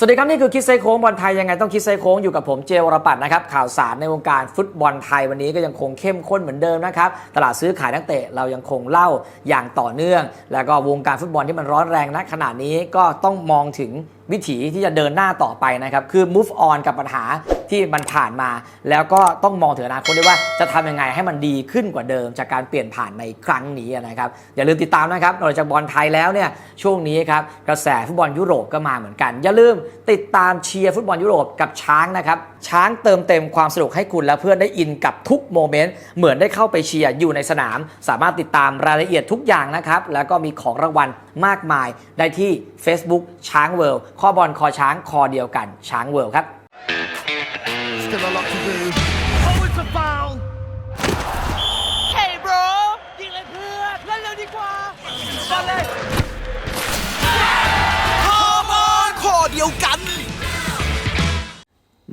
สวัสดีครับ นี่คือคิดไซโค้งบอลไทยยังไงต้องคิดไซโค้งอยู่กับผมเจวรปัตนะครับข่าวสารในวงการฟุตบอลไทยวันนี้ก็ยังคงเข้มข้นเหมือนเดิมนะครับตลาดซื้อขายนักเตะเรายังคงเล่าอย่างต่อเนื่อง แล้วก็วงการฟุตบอลที่มันร้อนแรงณขณะนี้ก็ต้องมองถึง วิถีที่จะเดินหน้าต่อไปนะครับ คือ move on กับปัญหาที่มันผ่านมา แล้วก็ต้องมองถึงอนาคตด้วยว่าจะทำยังไงให้มันดีขึ้นกว่าเดิม จากการเปลี่ยนผ่านในครั้งนี้นะครับ อย่าลืมติดตามนะครับนอกจากบอลไทยแล้วเนี่ยช่วงนี้ครับกระแสฟุตบอลยุโรปก็มาเหมือนกัน อย่าลืมติดตามเชียร์ฟุตบอลยุโรปกับช้างนะครับช้างเติมเต็มความสนุกให้คุณและเพื่อนได้อินกับทุกโมเมนต์เหมือนได้เข้าไปเชียร์อยู่ในสนาม สามารถติดตามรายละเอียดทุกอย่างนะครับแล้วก็มีของรางวัล มากมายได้ที่ Facebook ช้างเวิลด์ข้อบอลคอช้างคอเดียวกันช้างเวิลด์ครับ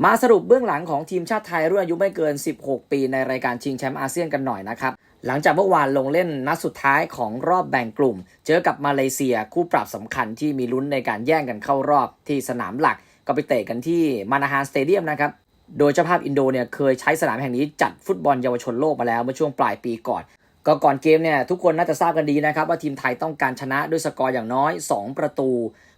มาสรุปเบื้องหลังของทีมชาติไทยรุ่นอายุไม่เกิน 16 ปีในรายการชิงแชมป์อาเซียนกันหน่อยนะครับ หลังจากเมื่อวานลงเล่นนัดสุดท้ายของรอบแบ่งกลุ่ม เจอกับมาเลเซียคู่ปรับสำคัญที่มีลุ้นในการแย่งกันเข้ารอบที่สนามหลัก ก็ไปเตะกันที่มานาฮานสเตเดียมนะครับ โดยเจ้าภาพอินโดเนี่ยเคยใช้สนามแห่งนี้จัดฟุตบอลเยาวชนโลกมาแล้วเมื่อช่วงปลายปีก่อน ก็ก่อนเกมเนี่ยทุกคนน่าจะทราบกันดีนะครับว่าทีมไทยต้องการชนะด้วยสกอร์อย่างน้อย 2 ประตู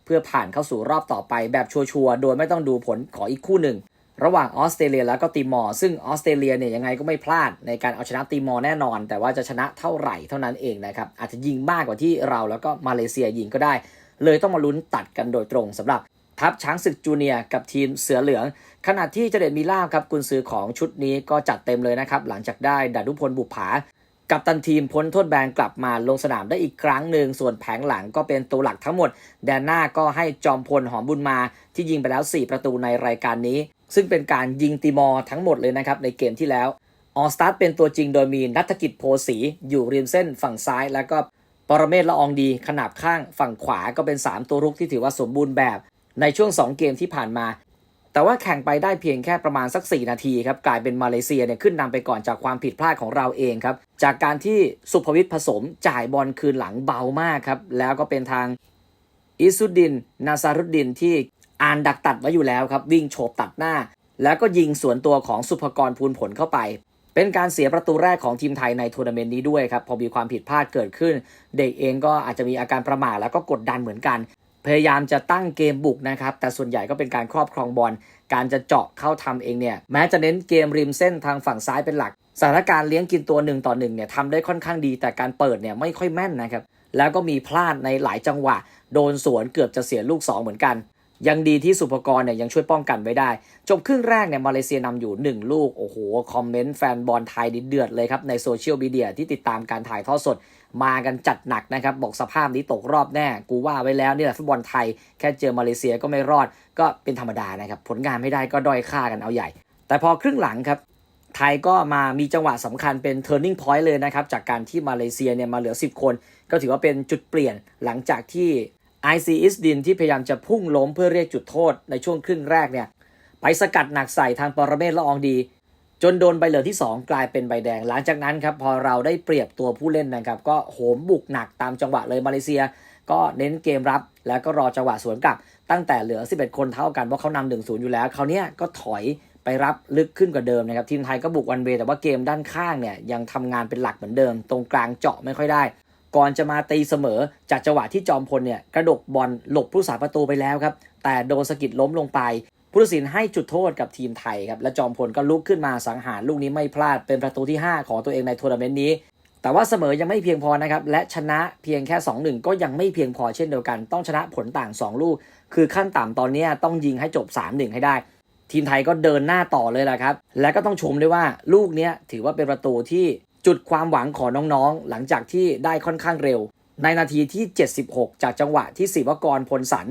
พื่อผ่านเข้าสู่รอบต่อไปแบบชัวร์ๆ โดยไม่ต้องดูผลของอีกคู่หนึ่ง ระหว่างออสเตรเลียแล้วก็ติมอร์ ซึ่งออสเตรเลียเนี่ยยังไงก็ไม่พลาดในการเอาชนะติมอร์แน่นอน แต่ว่าจะชนะเท่าไหร่เท่านั้นเองนะครับ อาจจะยิงมากกว่าที่เราแล้วก็มาเลเซียยิงก็ได้ เลยต้องมาลุ้นตัดกันโดยตรงสำหรับทัพช้างศึกจูเนียร์กับทีมเสือเหลือง ขณะที่เจเดตมีลาบครับกุนซือของชุดนี้ก็จัดเต็มเลยนะครับหลังจากได้ดานุพลบุปผา กับตันทีมพ้นโทษแบนกลับมาลงสนามได้อีกครั้งหนึ่ง ส่วนแผงหลังก็เป็นตัวหลักทั้งหมด แดนหน้าก็ให้จอมพลหอมบุญมาที่ยิงไปแล้ว 4 ประตูในรายการนี้ ซึ่งเป็นการยิงติมอร์ทั้งหมดเลยนะครับในเกมที่แล้วออสตาร์เป็นตัวจริงโดยมีนัฐกิจโพสีอยู่ริมเส้นฝั่งซ้าย แล้วก็ปรเมศละอองดีขนาบข้างฝั่งขวาก็เป็น 3 ตัวรุกที่ถือว่าสมบูรณ์แบบ ในช่วง 2 เกมที่ผ่านมา แต่ว่าแข่งไปได้เพียงแค่ประมาณสัก 4 นาทีครับกลายเป็นมาเลเซียเนี่ยขึ้นนำไปก่อนจากความผิดพลาดของเราเองครับ จากการที่สุภวิทย์ผสมจ่ายบอลคืนหลังเบามากครับ แล้วก็เป็นทางอิสุดิน นาซารุดดินที่อ่านดักตัดไว้อยู่แล้วครับ วิ่งโฉบตัดหน้า แล้วก็ยิงสวนตัวของสุภกรภูลผลเข้าไป เป็นการเสียประตูแรกของทีมไทยในทัวร์นาเมนต์นี้ด้วยครับพอมีความผิดพลาดเกิดขึ้น เด็กเองก็อาจจะมีอาการประมาทแล้วก็กดดันเหมือนกัน พยายามจะตั้งเกมบุกนะครับ แต่ส่วนใหญ่ก็เป็นการครอบครองบอล การจะเจาะเข้าทำเองเนี่ย แม้จะเน้นเกมริมเส้นทางฝั่งซ้ายเป็นหลัก สถานการณ์เลี้ยงกินตัวหนึ่งต่อหนึ่งเนี่ยทำได้ค่อนข้างดี แต่การเปิดเนี่ยไม่ค่อยแม่นนะครับ แล้วก็มีพลาดในหลายจังหวะ โดนสวนเกือบจะเสียลูก 2 เหมือนกัน ยังดีที่สุภกรเนี่ยยังช่วยป้องกันไว้ได้ จบครึ่งแรกเนี่ยมาเลเซียนำอยู่ 1 ลูก โอ้โห คอมเมนต์แฟนบอลไทยดิเดือดเลยครับในโซเชียลมีเดียที่ติดตามการถ่ายทอดสด มากันจัดหนักนะครับ บอกสภาพนี้ตกรอบแน่ กูว่าไว้แล้วนี่แหละฟุตบอลไทยแค่เจอมาเลเซียก็ไม่รอดก็เป็นธรรมดานะครับ ผลงานไม่ได้ก็ด้อยค่ากันเอาใหญ่ แต่พอครึ่งหลังครับไทยก็มามีจังหวะสำคัญเป็น turning point เลยนะครับ จากการที่มาเลเซียเนี่ยมาเหลือ 10 คน ก็ถือว่าเป็นจุดเปลี่ยนหลังจากที่ IC อิสดินที่พยายามจะพุ่งล้มเพื่อเรียกจุดโทษในช่วงครึ่งแรกเนี่ยไปสกัดหนักใส่ทางปรเมศละอองดี จนโดนใบเหลืองที่ 2 กลายเป็นใบแดง หลังจากนั้นครับพอเราได้เปรียบตัวผู้เล่นนะครับก็โหมบุกหนักตามจังหวะเลยมาเลเซีย ก็เน้นเกมรับ แล้วก็รอจังหวะสวนกลับ ตั้งแต่เหลือ 11 คนเท่ากันเพราะเขานำหนึ่งศูนย์อยู่แล้วคราวเนี้ยก็ถอยไปรับลึกขึ้นกว่าเดิมนะครับทีมไทยก็บุกวันเวแต่ว่าเกมด้านข้างเนี่ยยังทำงานเป็นหลักเหมือนเดิม ตรงกลางเจาะไม่ค่อยได้ ก่อนจะมาตีเสมอจากจังหวะที่จอมพลเนี่ยกระดกบอลหลบผู้สาประตูไปแล้วครับแต่โดนสกิดล้มลงไป ผู้ตัดสินให้จุดโทษกับทีมไทยครับ และจอมพลก็ลุกขึ้นมาสังหารลูกนี้ไม่พลาดเป็นประตูที่ 5 ของตัวเองในทัวร์นาเมนต์นี้ แต่ว่าเสมอยังไม่เพียงพอนะครับ และชนะเพียงแค่ 2-1 ก็ยังไม่เพียงพอเช่นเดียวกัน ต้องชนะผลต่าง 2 ลูก คือขั้นต่ำตอนนี้ต้องยิงให้จบ 3-1 ให้ได้ ทีมไทยก็เดินหน้าต่อเลยแหละครับ และก็ต้องชมด้วยว่าลูกนี้ถือว่าเป็นประตูที่จุดความหวังของน้องๆ หลังจากที่ได้ค่อนข้างเร็ว ในนาทีที่ 76 จากจังหวะที่ศิวกรพลสัน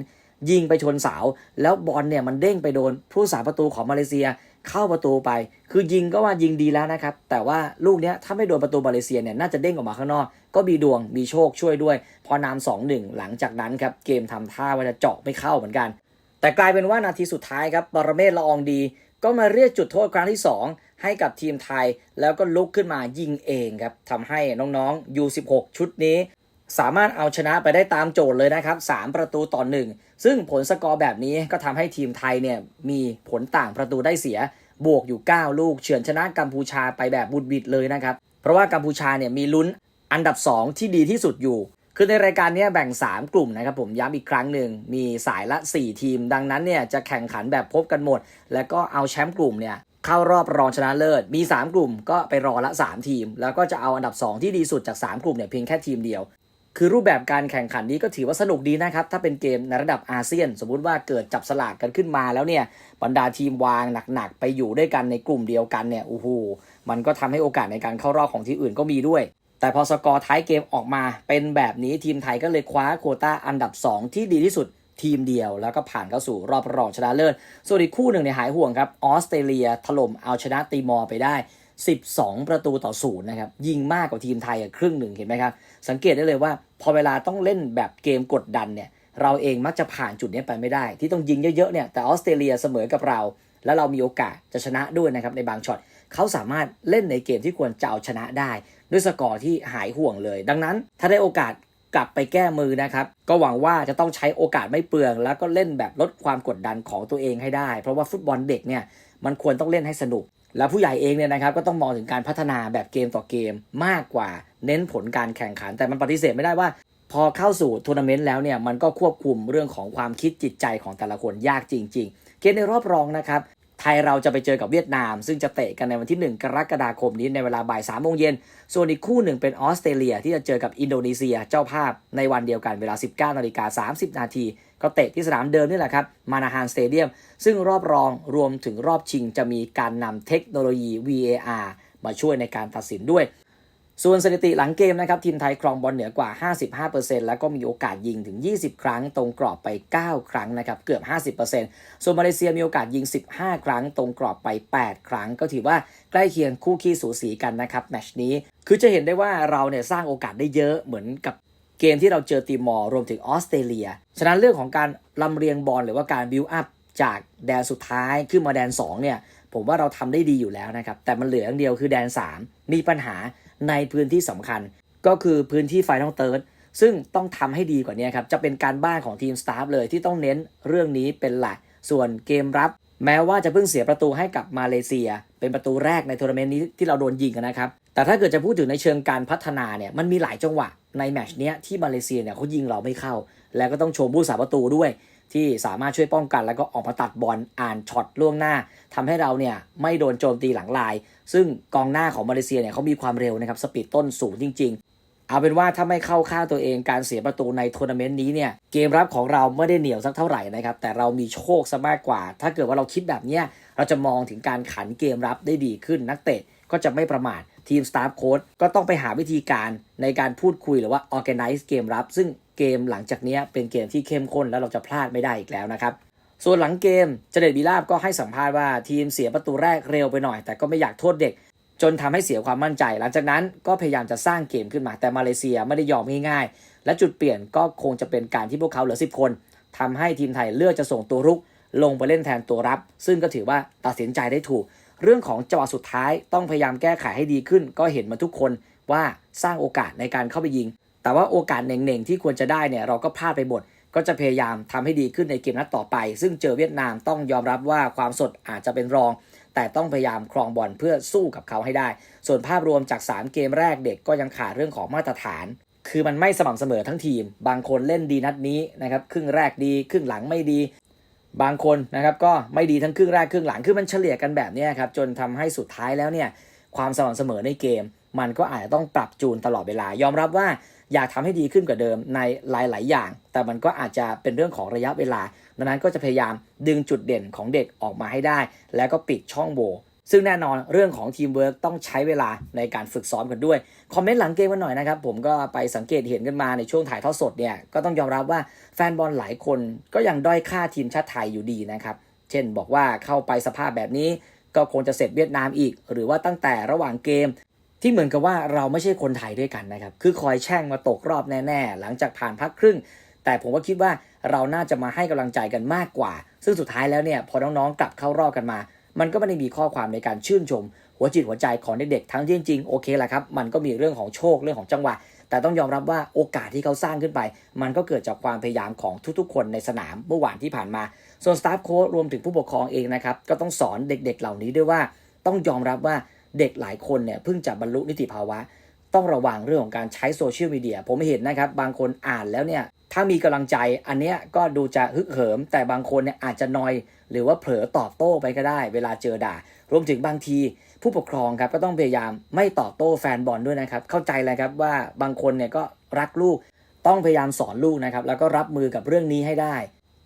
ยิงไปชนเสาแล้วบอลเนี่ยมันเด้งไปโดนผู้สาประตูของมาเลเซียเข้าประตูไป คือยิงก็ว่ายิงดีแล้วนะครับ แต่ว่าลูกเนี้ยถ้าไม่โดนประตูมาเลเซียเนี่ยน่าจะเด้งออกมาข้างนอก ก็มีดวงมีโชคช่วยด้วย พอนำสองหนึ่งหลังจากนั้นครับเกมทำท่าว่าจะเจาะไม่เข้าเหมือนกัน แต่กลายเป็นว่านาทีสุดท้ายครับปรเมศละอองดี ก็มาเรียกจุดโทษครั้งที่ 2 ให้กับทีมไทย แล้วก็ลุกขึ้นมายิงเองครับทำให้น้องๆ U16 ชุดนี้ สามารถเอาชนะไปได้ตามโจทย์เลยนะครับ 3 ประตูต่อ 1 ซึ่งผลสกอร์แบบนี้ก็ทำให้ทีมไทยเนี่ยมีผลต่างประตูได้เสีย บวกอยู่ 9 ลูก เฉือนชนะกัมพูชาไปแบบบุดบิดเลยนะครับ เพราะว่ากัมพูชาเนี่ยมีลุ้นอันดับ 2 ที่ดีที่สุดอยู่ คือในรายการนี้แบ่ง 3 กลุ่มนะครับผมย้ำอีกครั้งหนึ่งมีสายละ 4 ทีม ดังนั้นเนี่ยจะแข่งขันแบบพบกันหมด แล้วก็เอาแชมป์กลุ่มเนี่ยเข้ารอบรองชนะเลิศ มี 3 กลุ่มก็ไปรอละ 3 ทีม แล้วก็จะเอาอันดับ 2 ที่ดีสุดจาก 3 กลุ่มเนี่ยเพียงแค่ทีมเดียว คือรูปแบบการแข่งขันนี้ก็ถือว่าสนุกดีนะครับ ถ้าเป็นเกมในระดับอาเซียน สมมุติว่าเกิดจับสลากกันขึ้นมาแล้วเนี่ยบรรดาทีมวางหนักๆ ไปอยู่ด้วยกันในกลุ่มเดียวกันเนี่ยโอ้โหมันก็ทำให้โอกาสในการเข้ารอบของทีมอื่นก็มีด้วย แต่พอสกอร์ท้ายเกมออกมา เป็นแบบนี้ทีมไทยก็เลยคว้าโคต้าอันดับ 2 ที่ดีที่สุดทีมเดียวแล้วก็ผ่านเข้าสู่รอบรองชนะเลิศส่วนอีกคู่หนึ่งเนี่ยหายห่วงครับออสเตรเลียถล่มเอาชนะตีมอร์ไปได้ 12 ประตูต่อศูนย์นะครับ ยิงมากกว่าทีมไทยอะครึ่งหนึ่งเห็นไหมครับ สังเกตได้เลยว่า พอเวลาต้องเล่นแบบเกมกดดันเนี่ย เราเองมักจะผ่านจุดนี้ไปไม่ได้ ที่ต้องยิงเยอะๆเนี่ย แต่ออสเตรเลียเสมอกับเรา แล้วเรามีโอกาสจะชนะด้วยนะครับในบางช็อตเขาสามารถเล่นในเกมที่ควรจะเอาชนะได้ ด้วยสกอร์ที่หายห่วงเลย ดังนั้น ถ้าได้โอกาสกลับไปแก้มือนะครับ ก็หวังว่าจะต้องใช้โอกาสไม่เปลือง แล้วก็เล่นแบบลดความกดดันของตัวเองให้ได้ เพราะว่าฟุตบอลเด็กเนี่ยมันควรต้องเล่นให้สนุก แล้วผู้ใหญ่เองเนี่ยนะครับก็ต้องมองถึงการพัฒนาแบบเกมต่อเกมมากกว่าเน้นผลการแข่งขันแต่มันปฏิเสธไม่ได้ว่า พอเข้าสู่ทัวร์นาเมนต์แล้วเนี่ยมันก็ควบคุมเรื่องของความคิดจิตใจของแต่ละคนยากจริง ๆ เกมในรอบรองนะครับ ไทยเราจะไปเจอกับเวียดนาม ซึ่งจะเตะกันในวันที่ 1 กรกฎาคมนี้ในเวลาบ่าย3โมงเย็นส่วนอีกคู่หนึ่งเป็นออสเตรเลียที่จะเจอกับอินโดนีเซียเจ้าภาพในวันเดียวกันเวลา 19นาฬิกา30นาที ก็เตะที่สนามเดิมนี่แหละครับ มานาฮานสเตเดียม ซึ่งรอบรองรวมถึงรอบชิงจะมีการนำเทคโนโลยี VAR มาช่วยในการตัดสินด้วย ส่วนสถิติหลังเกมนะครับ ทีมไทยครองบอลเหนือกว่า 55%แล้วก็มีโอกาสยิงถึง 20 ครั้ง ตรงกรอบไป 9 ครั้งนะครับเกือบ 50%ส่วนมาเลเซียมีโอกาสยิง 15 ครั้ง ตรงกรอบไป 8 ครั้ง ก็ถือว่าใกล้เคียงคู่ขี้สูสีกันนะครับแมชนี้คือจะเห็นได้ว่าเราเนี่ยสร้างโอกาสได้เยอะเหมือนกับ เกมที่เราเจอตีมอร์รวมถึงออสเตรเลีย ฉะนั้นเรื่องของการลำเรียงบอลหรือว่าการบิวอัพจากแดนสุดท้ายขึ้นมาแดน 2 เนี่ย ผมว่าเราทำได้ดีอยู่แล้วนะครับ แต่มันเหลืออย่างเดียวคือแดน 3 มีปัญหาในพื้นที่สำคัญ ก็คือพื้นที่ไฟนอลเติร์ดซึ่งต้องทำให้ดีกว่านี้ครับ จะเป็นการบ้านของทีมสตาฟเลยที่ต้องเน้นเรื่องนี้เป็นหลัก ส่วนเกมรับ แม้ว่าจะเพิ่งเสียประตูให้กับมาเลเซีย เป็นประตูแรกในทัวร์นาเมนต์นี้ที่เราโดนยิงกันนะครับแต่ถ้าเกิดจะพูดถึงในเชิงการพัฒนาเนี่ยมันมีหลายจังหวะ ในแมชเนี้ยที่มาเลเซียเนี่ยเขายิงเราไม่เข้า แล้วก็ต้องโชว์ผู้สาประตูด้วย ที่สามารถช่วยป้องกัน แล้วก็ออกมาตัดบอลอ่านช็อตล่วงหน้าทำให้เราเนี่ยไม่โดนโจมตีหลังลาย ซึ่งกองหน้าของมาเลเซียเนี่ยเขามีความเร็วนะครับสปีดต้นสูงจริง ๆ เอาเป็นว่าถ้าไม่เข้าข้าตัวเองการเสียประตูในทัวร์นาเมนต์นี้เนี่ยเกมรับของเราไม่ได้เหนียวสักเท่าไหร่นะครับแต่เรามีโชคซะมากกว่า ถ้าเกิดว่าเราคิดแบบเนี้ยเราจะมองถึงการขันเกมรับได้ดีขึ้นนักเตะก็จะไม่ประมาท ทีมสตาฟโค้ดก็ต้องไปหาวิธีการในการพูดคุยหรือว่า organize เกมรับ ซึ่งเกมหลังจากนี้เป็นเกมที่เข้มข้นแล้วเราจะพลาดไม่ได้อีกแล้วนะครับ ส่วนหลังเกมเจเดตบีลาบก็ให้สัมภาษณ์ว่าทีมเสียประตูแรกเร็วไปหน่อย แต่ก็ไม่อยากโทษเด็ก จนทำให้เสียความมั่นใจ หลังจากนั้นก็พยายามจะสร้างเกมขึ้นมา แต่มาเลเซียไม่ได้ยอมง่ายๆ และจุดเปลี่ยนก็คงจะเป็นการที่พวกเขาเหลือ 10 คนทำให้ทีมไทยเลือกจะส่งตัวรุกลงไปเล่นแทนตัวรับ ซึ่งก็ถือว่าตัดสินใจได้ถูก เรื่องของจังหวะสุดท้ายต้องพยายามแก้ไขให้ดีขึ้น ก็เห็นมาทุกคนว่าสร้างโอกาสในการเข้าไปยิง แต่ว่าโอกาสเน่งๆที่ควรจะได้เนี่ยเราก็พลาดไปหมดก็จะพยายามทำให้ดีขึ้นในเกมนัดต่อไป ซึ่งเจอเวียดนามต้องยอมรับว่าความสดอาจจะเป็นรอง แต่ต้องพยายามครองบอลเพื่อสู้กับเขาให้ได้ ส่วนภาพรวมจาก 3 เกมแรกเด็กก็ยังขาดเรื่องของมาตรฐาน คือมันไม่สม่ำเสมอทั้งทีม บางคนเล่นดีนัดนี้นะครับ ครึ่งแรกดี ครึ่งหลังไม่ดี บางคนนะครับก็ไม่ดีทั้งครึ่งแรกครึ่งหลังคือมันเฉลี่ยกันแบบนี้ครับจนทำให้สุดท้ายแล้วเนี่ยความสม่ำเสมอในเกม มันก็อาจจะต้องปรับจูนตลอดเวลายอมรับว่าอยากทำให้ดีขึ้นกว่าเดิมในหลาย ๆ อย่าง แต่มันก็อาจจะเป็นเรื่องของระยะเวลา ดังนั้นก็จะพยายามดึงจุดเด่นของเด็กออกมาให้ได้ แล้วก็ปิดช่องโหว่ ซึ่งแน่นอนเรื่องของทีมเวิร์กต้องใช้เวลาในการฝึกซ้อมกันด้วย คอมเมนต์หลังเกมกันหน่อยนะครับ ผมก็ไปสังเกตเห็นกันมาในช่วงถ่ายทอดสดเนี่ย ก็ต้องยอมรับว่าแฟนบอลหลายคนก็ยังด้อยค่าทีมชาติไทยอยู่ดีนะครับ เช่นบอกว่าเข้าไปสภาพแบบนี้ ก็คงจะเสร็จเวียดนามอีก หรือว่าตั้งแต่ระหว่างเกม ที่เหมือนกับว่าเราไม่ใช่คนไทยด้วยกันนะครับ คือคอยแช่งมาตกรอบแน่ๆ หลังจากผ่านพักครึ่ง แต่ผมก็คิดว่าเราน่าจะมาให้กำลังใจกันมากกว่า ซึ่งสุดท้ายแล้วเนี่ยพอน้องๆกลับเข้ารอบกันมา มันก็ไม่ได้มีข้อความในการชื่นชม หัวจิตหัวใจของเด็กๆทั้งที่จริงๆโอเคแหละครับ มันก็มีเรื่องของโชคเรื่องของจังหวะ แต่ต้องยอมรับว่าโอกาสที่เขาสร้างขึ้นไป มันก็เกิดจากความพยายามของทุกๆ คนในสนามเมื่อวานที่ผ่านมา ส่วนสตาฟโค้ชรวมถึงผู้ปกครองเองนะครับก็ต้องสอนเด็กๆ เหล่านี้ด้วยว่า ต้องยอมรับว่าเด็กหลายคนเนี่ยเพิ่งจะบรรลุนิติภาวะ ต้องระวังเรื่องของการใช้โซเชียลมีเดียผมเห็นนะครับบางคนอ่านแล้วเนี่ย ถ้ามีกำลังใจอันเนี้ยก็ดูจะฮึกเหิม แต่บางคนเนี่ยอาจจะนอย หรือว่าเผลอตอบโต้ไปก็ได้ เวลาเจอด่า รวมถึงบางที ผู้ปกครองครับก็ต้องพยายามไม่ตอบโต้แฟนบอลด้วยนะครับ เข้าใจเลยครับว่าบางคนเนี่ยก็รักลูก ต้องพยายามสอนลูกนะครับแล้วก็รับมือกับเรื่องนี้ให้ได้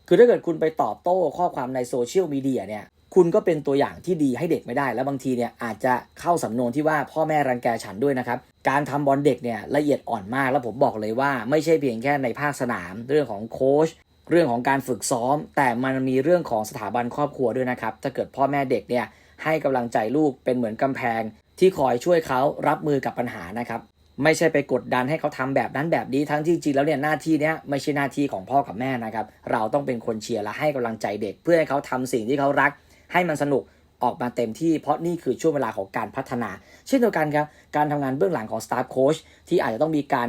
คือถ้าเกิดคุณไปตอบโต้ข้อความในโซเชียลมีเดียเนี่ย คุณก็เป็นตัวอย่างที่ดีให้เด็กไม่ได้ แล้วบางทีเนี่ยอาจจะเข้าสำนวนที่ว่าพ่อแม่รังแกฉันด้วยนะครับ การทำบอลเด็กเนี่ยละเอียดอ่อนมาก แล้วผมบอกเลยว่าไม่ใช่เพียงแค่ในภาคสนาม เรื่องของโค้ชเรื่องของการฝึกซ้อม แต่มันมีเรื่องของสถาบันครอบครัวด้วยนะครับ ถ้าเกิดพ่อแม่เด็กเนี่ยให้กำลังใจลูกเป็นเหมือนกำแพง ที่คอยช่วยเขารับมือกับปัญหานะครับไม่ใช่ไปกดดันให้เขาทำแบบนั้นแบบนี้ทั้งที่จริงแล้วเนี่ยหน้าที่เนี้ยไม่ใช่หน้าที่ของพ่อกับแม่นะครับ เราต้องเป็นคนเชียร์และให้กำลังใจเด็ก เพื่อให้เขาทำสิ่งที่เขารัก ให้มันสนุกออกมาเต็มที่เพราะนี่คือช่วงเวลาของการพัฒนา เช่นเดียวกันครับ การทำงานเบื้องหลังของสตาฟโค้ชที่อาจจะต้องมีการ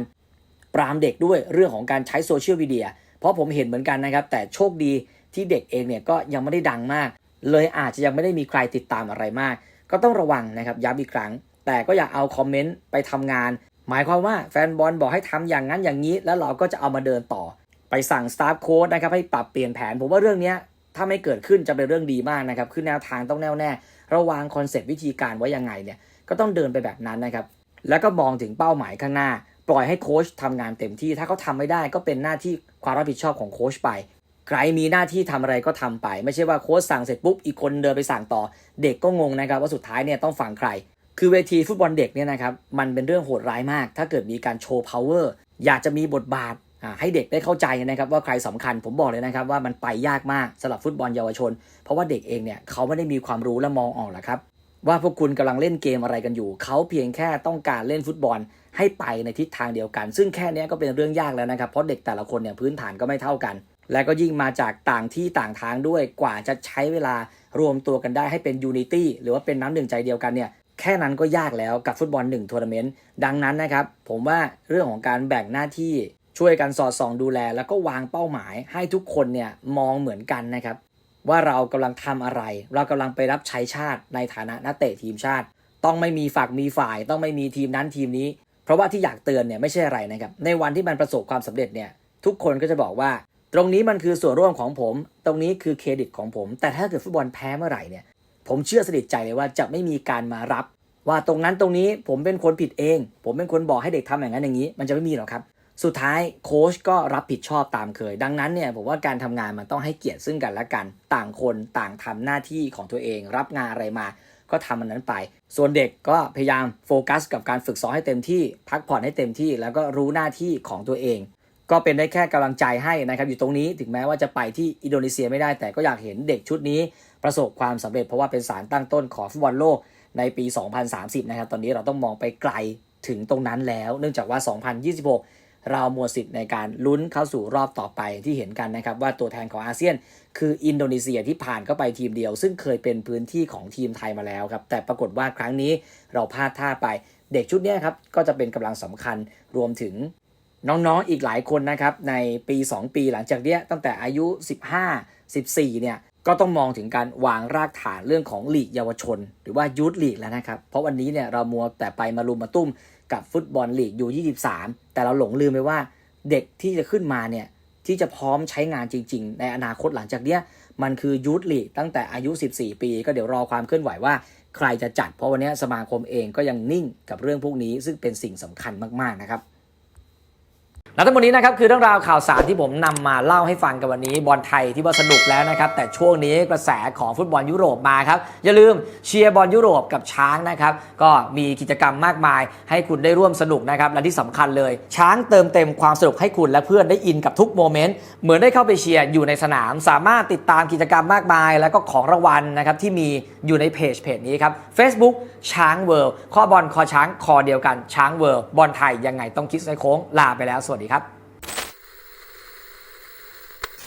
ปรามเด็กด้วยเรื่องของการใช้โซเชียลมีเดียเพราะผมเห็นเหมือนกันนะครับ แต่โชคดีที่เด็กเองเนี่ยก็ยังไม่ได้ดังมาก เลยอาจจะยังไม่ได้มีใครติดตามอะไรมาก ก็ต้องระวังนะครับย้ำอีกครั้ง แต่ก็อย่าเอาคอมเมนต์ไปทำงาน หมายความว่าแฟนบอลบอกให้ทำอย่างนั้นอย่างนี้ แล้วเราก็จะเอามาเดินต่อ ไปสั่งสตาฟโค้ดนะครับให้ปรับเปลี่ยนแผนผมว่าเรื่องนี้ ถ้าไม่เกิดขึ้นจะเป็นเรื่องดีมากนะครับคือแนวทางต้องแน่วแน่ระวางคอนเซปต์วิธีการไว้ยังไงเนี่ยก็ต้องเดินไปแบบนั้นนะครับแล้วก็มองถึงเป้าหมายข้างหน้า ปล่อยให้โค้ชทำงานเต็มที่ ถ้าเขาทำไม่ได้ก็เป็นหน้าที่ความรับผิดชอบของโค้ชไป ใครมีหน้าที่ทำอะไรก็ทำไป ไม่ใช่ว่าโค้ชสั่งเสร็จปุ๊บอีกคนเดินไปสั่งต่อ เด็กก็งงนะครับว่าสุดท้ายเนี่ยต้องฟังใคร คือเวทีฟุตบอลเด็กเนี่ยนะครับมันเป็นเรื่องโหดร้ายมาก ถ้าเกิดมีการโชว์ power อยากจะมีบทบาท ให้เด็กได้เข้าใจนะครับว่าใครสำคัญผมบอกเลยนะครับว่ามันไปยากมากสำหรับฟุตบอลเยาวชน เพราะว่าเด็กเองเนี่ยเขาไม่ได้มีความรู้และมองออกหรอกครับ ว่าพวกคุณกำลังเล่นเกมอะไรกันอยู่ เขาเพียงแค่ต้องการเล่นฟุตบอลให้ไปในทิศทางเดียวกัน ซึ่งแค่นี้ก็เป็นเรื่องยากแล้วนะครับเพราะเด็กแต่ละคนเนี่ยพื้นฐานก็ไม่เท่ากัน และก็ยิ่งมาจากต่างที่ต่างทางด้วยกว่าจะใช้เวลารวมตัวกันได้ให้เป็นยูนิตี้หรือว่าเป็นน้ำหนึ่งใจเดียวกันเนี่ยแค่นั้นก็ยากแล้วกับฟุตบอลหนึ่งทัวร์นาเมนต์ดังนั้นนะครับผมว่าเรื่องของการแบ่งหน้าที่ ช่วยกันสอดส่องดูแล แล้วก็วางเป้าหมายให้ทุกคนเนี่ยมองเหมือนกันนะครับ ว่าเรากำลังทำอะไร เรากำลังไปรับใช้ชาติในฐานะนักเตะทีมชาติ ต้องไม่มีฝักมีฝ่าย ต้องไม่มีทีมนั้นทีมนี้ เพราะว่าที่อยากเตือนเนี่ยไม่ใช่อะไรนะครับ ในวันที่มันประสบความสำเร็จเนี่ยทุกคนก็จะบอกว่า ตรงนี้มันคือส่วนร่วมของผม ตรงนี้คือเครดิตของผม แต่ถ้าเกิดฟุตบอลแพ้เมื่อไหร่เนี่ยผมเชื่อสนิทใจเลยว่าจะไม่มีการมารับ ว่าตรงนั้นตรงนี้ผมเป็นคนผิดเอง ผมเป็นคนบอกให้เด็กทำอย่างนั้นอย่างนี้ มันจะไม่มีหรอกครับ สุดท้ายโค้ชก็รับผิดชอบตามเคย ดังนั้นเนี่ยผมว่าการทำงานมันต้องให้เกียรติซึ่งกันและกัน ต่างคนต่างทำหน้าที่ของตัวเอง รับงานอะไรมา ก็ทำมันนั้นไป ส่วนเด็กก็พยายามโฟกัส กับการฝึกซ้อมให้เต็มที่พักผ่อนให้เต็มที่ แล้วก็รู้หน้าที่ของตัวเอง ก็เป็นได้แค่กำลังใจให้นะครับอยู่ตรงนี้ถึงแม้ว่าจะไปที่อินโดนีเซียไม่ได้แต่ก็อยากเห็นเด็กชุดนี้ ประสบความสำเร็จเพราะว่าเป็นสารตั้งต้นของฟุตบอลโลกในปี 2030 นะครับ ตอนนี้เราต้องมองไปไกลถึงตรงนั้นแล้ว เนื่องจากว่า 2026 เราหมดสิทธิ์ในการลุ้นเข้าสู่รอบต่อไปที่เห็นกันนะครับ ว่าตัวแทนของอาเซียน คืออินโดนีเซียที่ผ่านเข้าไปทีมเดียว ซึ่งเคยเป็นพื้นที่ของทีมไทยมาแล้วครับแต่ปรากฏว่าครั้งนี้เราพลาดท่าไป เด็กชุดนี้ครับก็จะเป็นกำลังสำคัญรวมถึงน้องๆอีกหลายคนนะครับในปี 2 ปีหลังจากเนี้ยตั้งแต่อายุ 15 14 เนี่ยก็ต้องมองถึงการวางรากฐานเรื่องของหลีกเยาวชน หรือว่ายูทธหลีกแล้วนะครับ เพราะวันนี้เนี่ยเรามัวแต่ไปมารุมมาตุ้ม กับฟุตบอลลีกยู23 แต่เราหลงลืมไปว่าเด็กที่จะขึ้นมาเนี่ยที่จะพร้อมใช้งานจริง ๆ ในอนาคตหลังจากเนี้ยมันคือยูทลีกตั้งแต่อายุ 14 ปี ก็เดี๋ยวรอความเคลื่อนไหวว่าใครจะจัดเพราะวันนี้สมาคมเองก็ยังนิ่งกับเรื่องพวกนี้ซึ่งเป็นสิ่งสำคัญมากๆนะครับ และทั้งหมดนี้นะครับคือเรื่องราวข่าวสารที่ผมนำมาเล่าให้ฟังกันวันนี้บอลไทยที่ว่าสนุกแล้วนะครับ แต่ช่วงนี้กระแสของฟุตบอลยุโรปมาครับ อย่าลืมเชียร์บอลยุโรปกับช้างนะครับ ก็มีกิจกรรมมากมาย ให้คุณได้ร่วมสนุกนะครับ และที่สำคัญเลย ช้างเติมเต็มความสนุกให้คุณและเพื่อนได้อินกับทุกโมเมนต์เหมือนได้เข้าไปเชียร์อยู่ในสนาม สามารถติดตามกิจกรรมมากมาย แล้วก็ของรางวัลนะครับที่มีอยู่ในเพจเพจนี้ครับ Facebook ช้างเวิลด์ข้อบอลคอช้างคอเดียวกันช้างเวิลด์บอลไทยยังไงต้องคิดไซโค้งลาไปแล้วสวัสดีครับ